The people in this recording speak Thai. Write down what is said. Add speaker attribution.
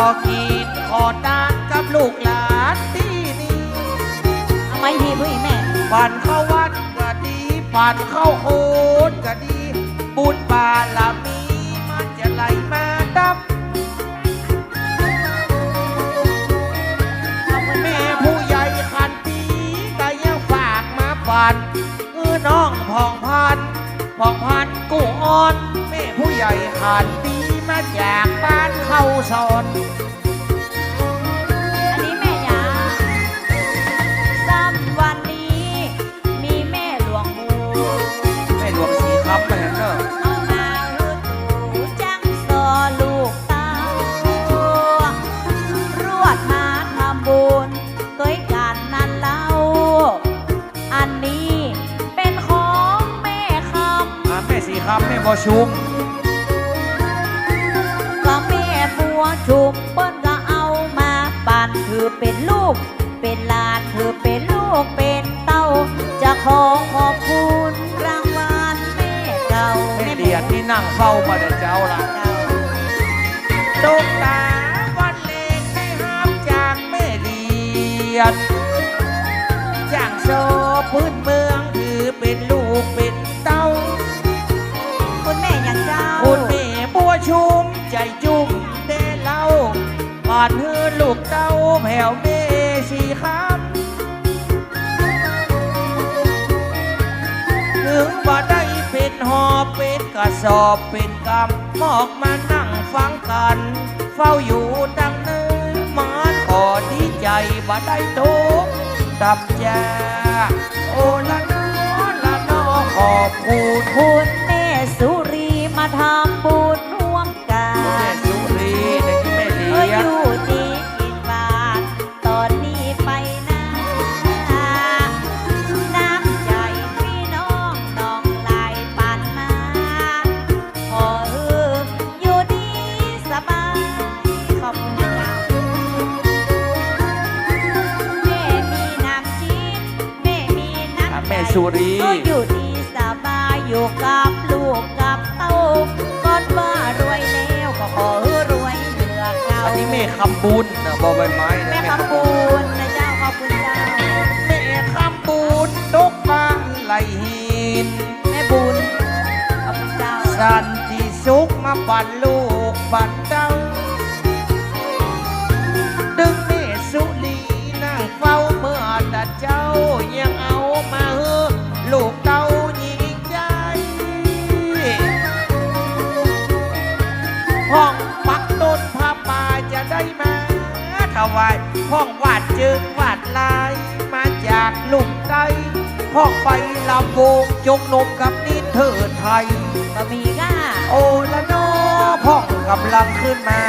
Speaker 1: อกินขอทานกับลูกหลานที่นี่
Speaker 2: เอาไม่พี่พี่แม่
Speaker 1: ปันเข้าวัดก็ดีปันเข้าโคนก็ดี บุญบารมีมันจะไหลมาดับแม่ผู้ใหญ่ขันตีก็ยังฝากมาปันเออน้องพองพันพองพันกู้อ่อน แม่ผู้ใหญ่ขันตี มาจากบ้านเข้าสอน
Speaker 2: อันนี้แม่ยาซ้ำวันนี้ มีแม่หลวงมู
Speaker 1: แม่หลวงสีคำมาเห็นเนอะ
Speaker 2: เอามาหือตูจังซอลูกเต้ารวดมาทำบุญตัวยกันนั่นเล่า อันนี้เป็นของแม่คำ
Speaker 1: อ่าแม่สีคำแม่บอชุม
Speaker 2: บัวชุบเปิ้นก็เอามาปั่นคือเป็นลูก เป็นหลานคือเป็นลูกเป็นเต้า จะขอขอบคุณรางวัลแม่เก่า
Speaker 1: แม่เดียดที่นั่งเฝ้ามาแต่เจ้าล่ะ
Speaker 2: เจ้า
Speaker 1: งตาวันเล็กได้ห้ามจากแม่เดียดจางโซพื้นเมืองานเฮือลูกเต้าแผ่วเมสีคำถึงว่ได้เป็นหอบเป็นกระสอบเป็นกำมอกมานั่งฟังกัน เฝ้าอยู่ดังเนื้อมานขอดีใจว่ได้ทุกตับแจโอละนอละนอขอบคุณ
Speaker 2: คุณแม่สุรีมาทำบุญ
Speaker 1: สุรีก็
Speaker 2: อยู่ดีสบายอยู่กับลูกกับเต้าก่อนว่ารวยแล้วก็ขอให้รวยเหลือเก่า
Speaker 1: อันนี้แม่คำบุญนะบอใบไม้นะ
Speaker 2: แม่ขอบคุญนะเจ้าขอบคุณเจ้า
Speaker 1: แม่คำบุญดกบ้านไหลหิน
Speaker 2: แม่บุญขอบคุณเจ้า
Speaker 1: สันติสุขมาปั่นลูกปั่นเต้า ถวายห้องวาดจึงวาดลายมาจากลุงไตห้องไปลำวงจงนมกับนินเถิดไทย
Speaker 2: บะหมี่ก้า
Speaker 1: โอละโนห้องกำลังขึ้นมา